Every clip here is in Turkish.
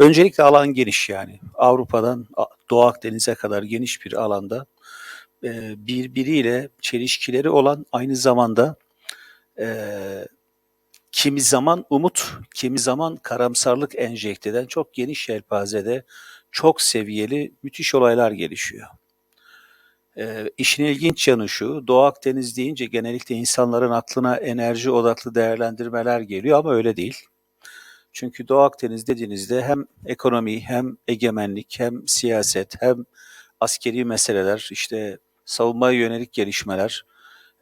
Öncelikle alan geniş yani. Avrupa'dan Doğu Akdeniz'e kadar geniş bir alanda e, birbiriyle çelişkileri olan aynı zamanda e, kimi zaman umut, kimi zaman karamsarlık enjekte eden çok geniş yelpazede çok seviyeli müthiş olaylar gelişiyor. E, işin ilginç yanı şu, Doğu Akdeniz deyince genellikle insanların aklına enerji odaklı değerlendirmeler geliyor ama öyle değil. Çünkü Doğu Akdeniz dediğinizde hem ekonomi, hem egemenlik, hem siyaset, hem askeri meseleler, işte savunmaya yönelik gelişmeler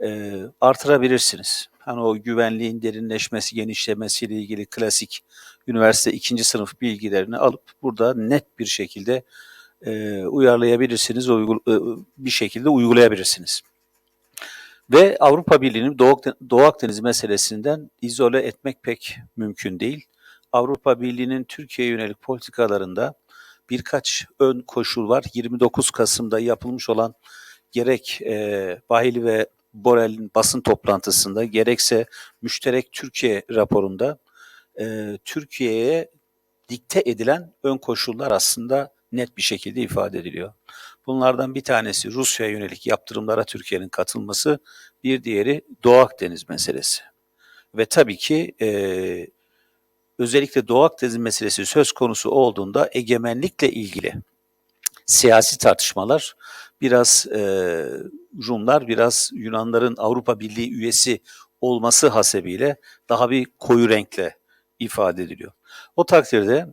e, artırabilirsiniz. Hani o güvenliğin derinleşmesi, genişlemesiyle ilgili klasik üniversite ikinci sınıf bilgilerini alıp burada net bir şekilde e, uyarlayabilirsiniz, uygul- e, bir şekilde uygulayabilirsiniz. Ve Avrupa Birliği'ni Doğu, Doğu Akdeniz meselesinden izole etmek pek mümkün değil. Avrupa Birliği'nin Türkiye'ye yönelik politikalarında birkaç ön koşul var. 29 Kasım'da yapılmış olan gerek e, Bahili ve Borel'in basın toplantısında gerekse müşterek Türkiye raporunda e, Türkiye'ye dikte edilen ön koşullar aslında net bir şekilde ifade ediliyor. Bunlardan bir tanesi Rusya'ya yönelik yaptırımlara Türkiye'nin katılması, bir diğeri Doğu Akdeniz meselesi. Ve tabii ki e, özellikle Doğu Akdeniz meselesi söz konusu olduğunda egemenlikle ilgili siyasi tartışmalar biraz e, Rumlar, biraz Yunanların Avrupa Birliği üyesi olması hasebiyle daha bir koyu renkle ifade ediliyor. O takdirde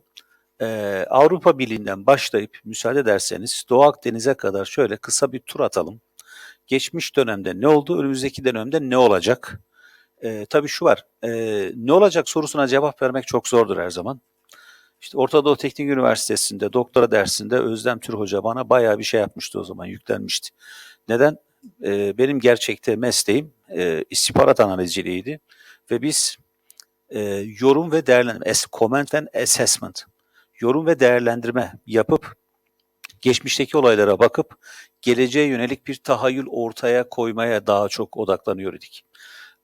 e, Avrupa Birliği'nden başlayıp müsaade ederseniz Doğu Akdeniz'e kadar şöyle kısa bir tur atalım. Geçmiş dönemde ne oldu, önümüzdeki dönemde ne olacak? E, tabii şu var, e, ne olacak sorusuna cevap vermek çok zordur her zaman. İşte Orta Doğu Teknik Üniversitesi'nde doktora dersinde Özlem Tür Hoca bana bayağı bir şey yapmıştı o zaman, yüklenmişti. Neden? E, benim gerçekte mesleğim e, istihbarat analizciliğiydi ve biz e, yorum ve değerlendirme, as- comment and assessment, yorum ve değerlendirme yapıp geçmişteki olaylara bakıp geleceğe yönelik bir tahayyül ortaya koymaya daha çok odaklanıyor idik.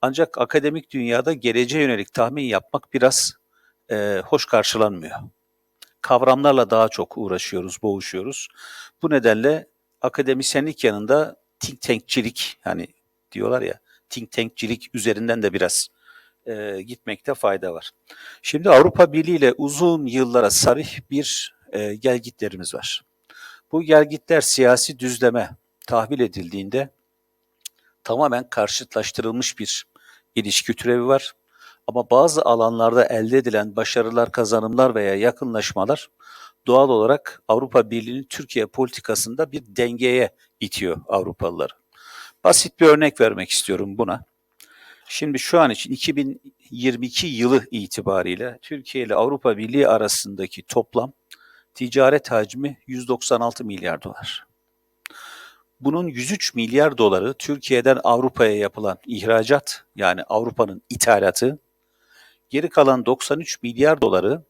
Ancak akademik dünyada geleceğe yönelik tahmin yapmak biraz e, hoş karşılanmıyor. Kavramlarla daha çok uğraşıyoruz, boğuşuyoruz. Bu nedenle akademisyenlik yanında think tankçilik hani diyorlar ya think tankçilik üzerinden de biraz e, gitmekte fayda var. Şimdi Avrupa Birliği ile uzun yıllara sarih bir e, gelgitlerimiz var. Bu gelgitler siyasi düzleme tahvil edildiğinde tamamen karşıtlaştırılmış bir ilişki türevi var. Ama bazı alanlarda elde edilen başarılar, kazanımlar veya yakınlaşmalar doğal olarak Avrupa Birliği'nin Türkiye politikasında bir dengeye itiyor Avrupalıları. Basit bir örnek vermek istiyorum buna. Şimdi şu an için 2022 yılı itibariyle Türkiye ile Avrupa Birliği arasındaki toplam ticaret hacmi 196 milyar dolar. Bunun 103 milyar doları Türkiye'den Avrupa'ya yapılan ihracat yani Avrupa'nın ithalatı. Geri kalan 93 milyar doları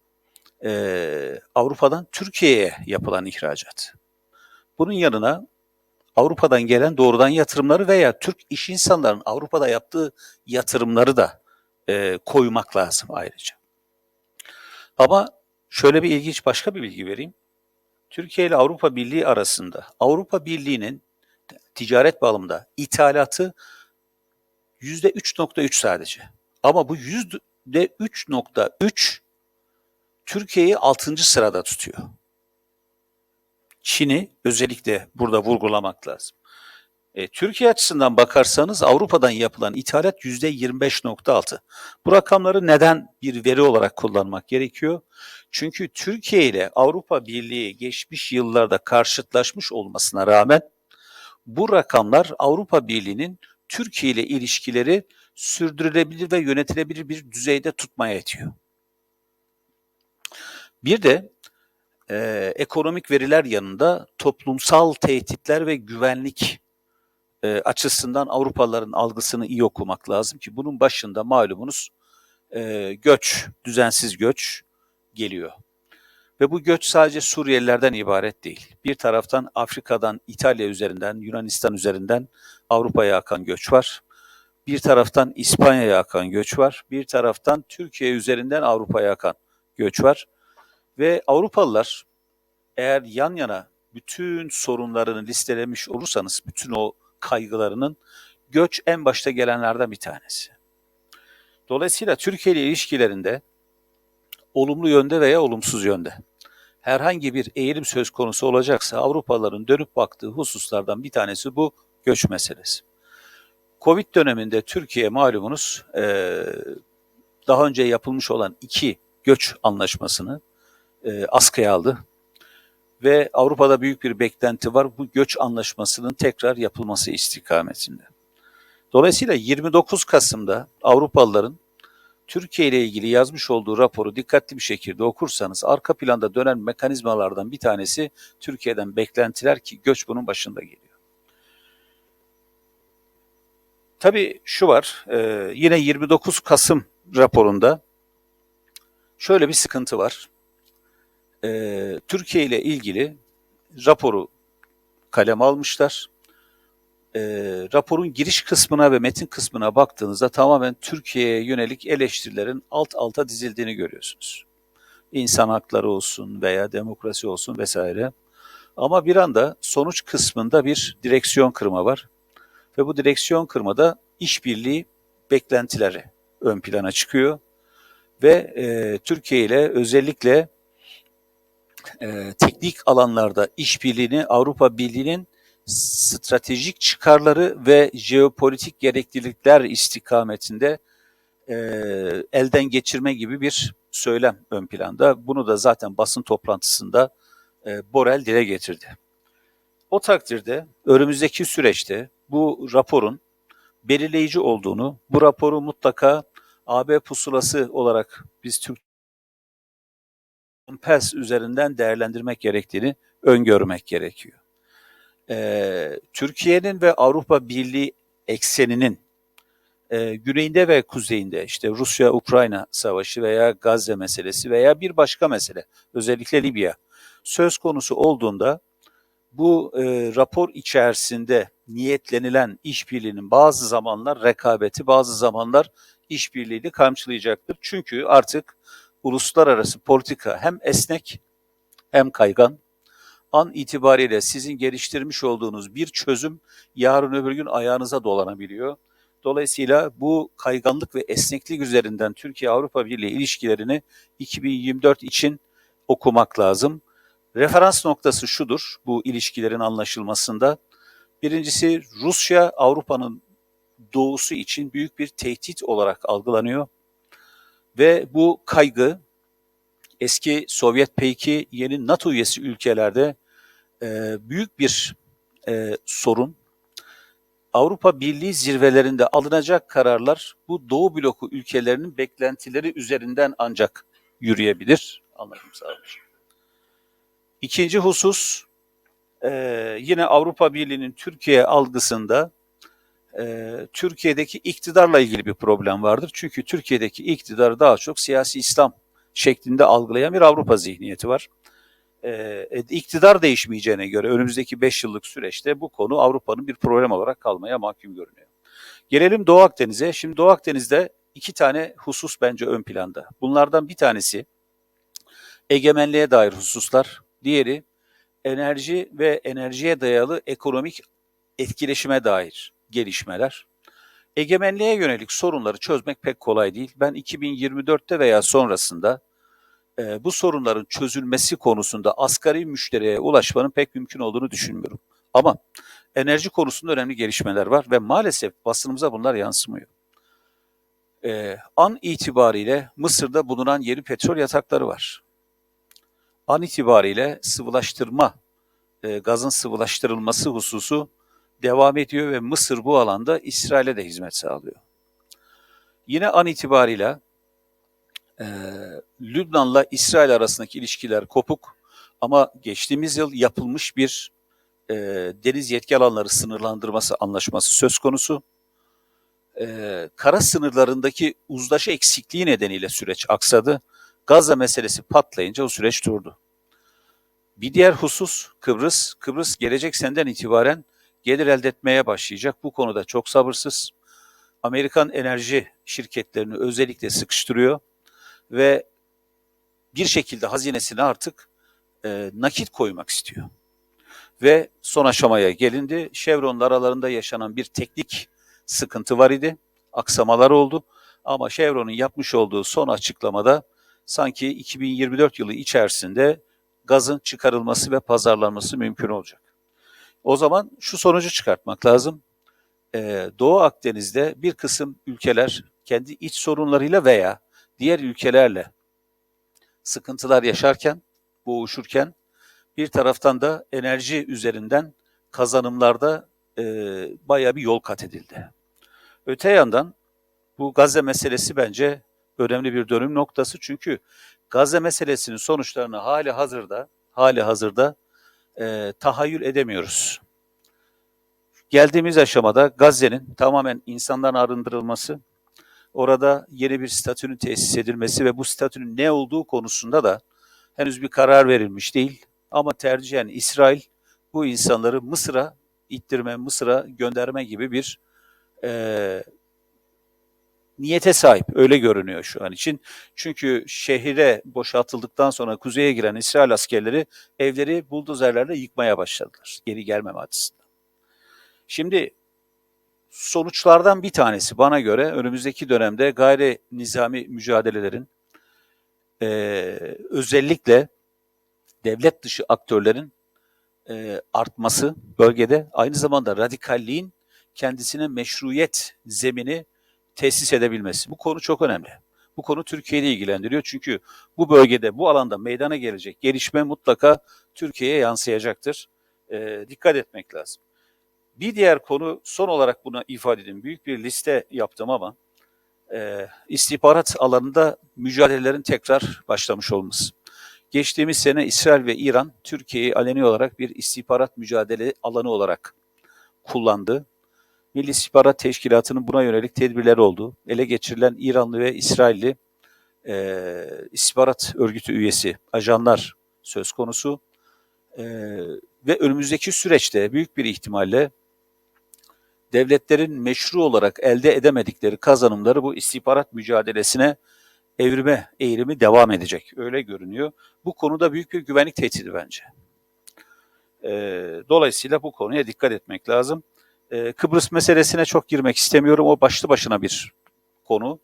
eee, Avrupa'dan Türkiye'ye yapılan ihracat. Bunun yanına Avrupa'dan gelen doğrudan yatırımları veya Türk iş insanlarının Avrupa'da yaptığı yatırımları da eee, koymak lazım ayrıca. Ama şöyle bir ilginç başka bir bilgi vereyim. Türkiye ile Avrupa Birliği arasında Avrupa Birliği'nin ticaret bağlamında ithalatı yüzde 3.3 sadece. Ama bu yüzde 3.3 Türkiye'yi 6. sırada tutuyor. Çin'i özellikle burada vurgulamak lazım. E, Türkiye açısından bakarsanız Avrupa'dan yapılan ithalat yüzde 25.6. Bu rakamları neden bir veri olarak kullanmak gerekiyor? Çünkü Türkiye ile Avrupa Birliği geçmiş yıllarda karşıtlaşmış olmasına rağmen bu rakamlar Avrupa Birliği'nin Türkiye ile ilişkileri sürdürülebilir ve yönetilebilir bir düzeyde tutmaya yetiyor. Bir de e, ekonomik veriler yanında toplumsal tehditler ve güvenlik e, açısından Avrupalıların algısını iyi okumak lazım ki bunun başında malumunuz e, göç, düzensiz göç geliyor. Ve bu göç sadece Suriyelilerden ibaret değil. Bir taraftan Afrika'dan, İtalya üzerinden, Yunanistan üzerinden Avrupa'ya akan göç var. Bir taraftan İspanya'ya akan göç var. Bir taraftan Türkiye üzerinden Avrupa'ya akan göç var. Ve Avrupalılar eğer yan yana bütün sorunlarını listelemiş olursanız, bütün o kaygılarının göç en başta gelenlerden bir tanesi. Dolayısıyla Türkiye ile ilişkilerinde olumlu yönde veya olumsuz yönde herhangi bir eğilim söz konusu olacaksa Avrupalıların dönüp baktığı hususlardan bir tanesi bu göç meselesi. Covid döneminde Türkiye malumunuz daha önce yapılmış olan iki göç anlaşmasını askıya aldı ve Avrupa'da büyük bir beklenti var bu göç anlaşmasının tekrar yapılması istikametinde. Dolayısıyla 29 Kasım'da Avrupalıların Türkiye ile ilgili yazmış olduğu raporu dikkatli bir şekilde okursanız arka planda dönen mekanizmalardan bir tanesi Türkiye'den beklentiler ki göç bunun başında geliyor. Tabii şu var, e, yine 29 Kasım raporunda şöyle bir sıkıntı var. E, Türkiye ile ilgili raporu kaleme almışlar e, raporun giriş kısmına ve metin kısmına baktığınızda tamamen Türkiye'ye yönelik eleştirilerin alt alta dizildiğini görüyorsunuz. İnsan hakları olsun veya demokrasi olsun vesaire. Ama bir anda sonuç kısmında bir direksiyon kırma var. Ve bu direksiyon kırmada işbirliği beklentileri ön plana çıkıyor. Ve e, Türkiye ile özellikle e, teknik alanlarda işbirliğini Avrupa Birliği'nin stratejik çıkarları ve jeopolitik gereklilikler istikametinde e, elden geçirme gibi bir söylem ön planda. Bunu da zaten basın toplantısında e, Borel dile getirdi. O takdirde önümüzdeki süreçte bu raporun belirleyici olduğunu, bu raporu mutlaka AB pusulası olarak biz Türk PES üzerinden değerlendirmek gerektiğini öngörmek gerekiyor e, Türkiye'nin ve Avrupa Birliği ekseninin e, güneyinde ve kuzeyinde işte Rusya-Ukrayna savaşı veya Gazze meselesi veya bir başka mesele özellikle Libya söz konusu olduğunda bu e, rapor içerisinde niyetlenilen işbirliğinin bazı zamanlar rekabeti bazı zamanlar işbirliğini kamçılayacaktır. Çünkü artık uluslararası politika hem esnek hem kaygan an itibariyle sizin geliştirmiş olduğunuz bir çözüm yarın öbür gün ayağınıza dolanabiliyor. Dolayısıyla bu kayganlık ve esneklik üzerinden Türkiye-Avrupa Birliği ilişkilerini 2024 için okumak lazım. Referans noktası şudur bu ilişkilerin anlaşılmasında. Birincisi Rusya Avrupa'nın doğusu için büyük bir tehdit olarak algılanıyor. Ve bu kaygı eski Sovyet peyki yeni NATO üyesi ülkelerde e, büyük bir e, sorun. Avrupa Birliği zirvelerinde alınacak kararlar bu Doğu bloku ülkelerinin beklentileri üzerinden ancak yürüyebilir. Anladım sağ olun. İkinci husus e, yine Avrupa Birliği'nin Türkiye algısında e, Türkiye'deki iktidarla ilgili bir problem vardır. Çünkü Türkiye'deki iktidar daha çok siyasi İslam şeklinde algılayan bir Avrupa zihniyeti var e, iktidar değişmeyeceğine göre önümüzdeki 5 yıllık süreçte bu konu Avrupa'nın bir problem olarak kalmaya mahkum görünüyor. Gelelim Doğu Akdeniz'e. Şimdi Doğu Akdeniz'de iki tane husus bence ön planda. Bunlardan bir tanesi egemenliğe dair hususlar, diğeri enerji ve enerjiye dayalı ekonomik etkileşime dair gelişmeler. Egemenliğe yönelik sorunları çözmek pek kolay değil. Ben 2024'te veya sonrasında e, bu sorunların çözülmesi konusunda asgari müşteriye ulaşmanın pek mümkün olduğunu düşünmüyorum. Ama enerji konusunda önemli gelişmeler var ve maalesef basınımıza bunlar yansımıyor. E, an itibariyle Mısır'da bulunan yeni petrol yatakları var. An itibariyle sıvılaştırma, e, gazın sıvılaştırılması hususu devam ediyor ve Mısır bu alanda İsrail'e de hizmet sağlıyor. Yine an itibariyle e, Lübnan'la İsrail arasındaki ilişkiler kopuk ama geçtiğimiz yıl yapılmış bir e, deniz yetki alanları sınırlandırması anlaşması söz konusu. E, kara sınırlarındaki uzlaşı eksikliği nedeniyle süreç aksadı. Gazze meselesi patlayınca o süreç durdu. Bir diğer husus Kıbrıs. Kıbrıs gelecek senden itibaren gelir elde etmeye başlayacak. Bu konuda çok sabırsız. Amerikan enerji şirketlerini özellikle sıkıştırıyor ve bir şekilde hazinesine artık e, nakit koymak istiyor. Ve son aşamaya gelindi. Chevron'un aralarında yaşanan bir teknik sıkıntı var idi. Aksamalar oldu. Ama Chevron'un yapmış olduğu son açıklamada sanki 2024 yılı içerisinde gazın çıkarılması ve pazarlanması mümkün olacak. O zaman şu sonucu çıkartmak lazım. Ee, Doğu Akdeniz'de bir kısım ülkeler kendi iç sorunlarıyla veya diğer ülkelerle sıkıntılar yaşarken, boğuşurken bir taraftan da enerji üzerinden kazanımlarda e, bayağı bir yol kat edildi. Öte yandan bu Gazze meselesi bence önemli bir dönüm noktası çünkü Gazze meselesinin sonuçlarını hali hazırda hali hazırda e, tahayyül edemiyoruz. Geldiğimiz aşamada Gazze'nin tamamen insandan arındırılması, orada yeni bir statünün tesis edilmesi ve bu statünün ne olduğu konusunda da henüz bir karar verilmiş değil. Ama tercihen İsrail bu insanları Mısır'a ittirme, Mısır'a gönderme gibi bir e, niyete sahip. Öyle görünüyor şu an için. Çünkü şehire boşaltıldıktan sonra kuzeye giren İsrail askerleri evleri buldozerlerle yıkmaya başladılar. Geri gelmeme açısından. Şimdi sonuçlardan bir tanesi bana göre önümüzdeki dönemde gayri nizami mücadelelerin e, özellikle devlet dışı aktörlerin e, artması bölgede aynı zamanda radikalliğin kendisine meşruiyet zemini tesis edebilmesi. Bu konu çok önemli. Bu konu Türkiye'yi ilgilendiriyor çünkü bu bölgede, bu alanda meydana gelecek gelişme mutlaka Türkiye'ye yansıyacaktır. E, dikkat etmek lazım. Bir diğer konu son olarak buna ifade edeyim. Büyük bir liste yaptım ama e, istihbarat alanında mücadelelerin tekrar başlamış olması. Geçtiğimiz sene İsrail ve İran Türkiye'yi aleni olarak bir istihbarat mücadele alanı olarak kullandı. Milli İstihbarat Teşkilatı'nın buna yönelik tedbirleri oldu. Ele geçirilen İranlı ve İsrailli e, istihbarat örgütü üyesi ajanlar söz konusu. E, ve önümüzdeki süreçte büyük bir ihtimalle devletlerin meşru olarak elde edemedikleri kazanımları bu istihbarat mücadelesine evrime eğilimi devam edecek. Öyle görünüyor. Bu konuda büyük bir güvenlik tehdidi bence. E, dolayısıyla bu konuya dikkat etmek lazım. E, Kıbrıs meselesine çok girmek istemiyorum. O başlı başına bir konu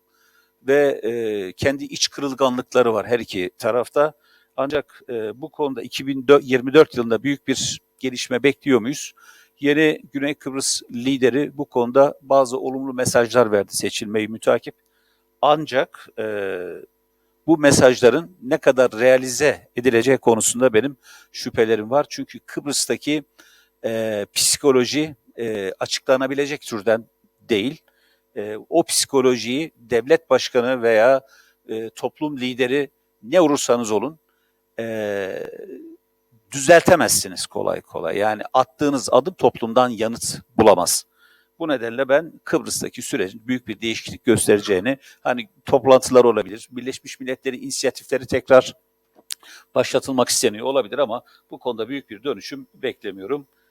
ve e, kendi iç kırılganlıkları var her iki tarafta. Ancak e, bu konuda 2024 yılında büyük bir gelişme bekliyor muyuz? Yeni Güney Kıbrıs lideri bu konuda bazı olumlu mesajlar verdi seçilmeyi mütakip. Ancak e, bu mesajların ne kadar realize edileceği konusunda benim şüphelerim var. Çünkü Kıbrıs'taki e, psikoloji e, açıklanabilecek türden değil. E, o psikolojiyi devlet başkanı veya e, toplum lideri ne olursanız olun e, düzeltemezsiniz kolay kolay. Yani attığınız adım toplumdan yanıt bulamaz. Bu nedenle ben Kıbrıs'taki sürecin büyük bir değişiklik göstereceğini, hani toplantılar olabilir, Birleşmiş Milletler'in inisiyatifleri tekrar başlatılmak isteniyor olabilir ama bu konuda büyük bir dönüşüm beklemiyorum.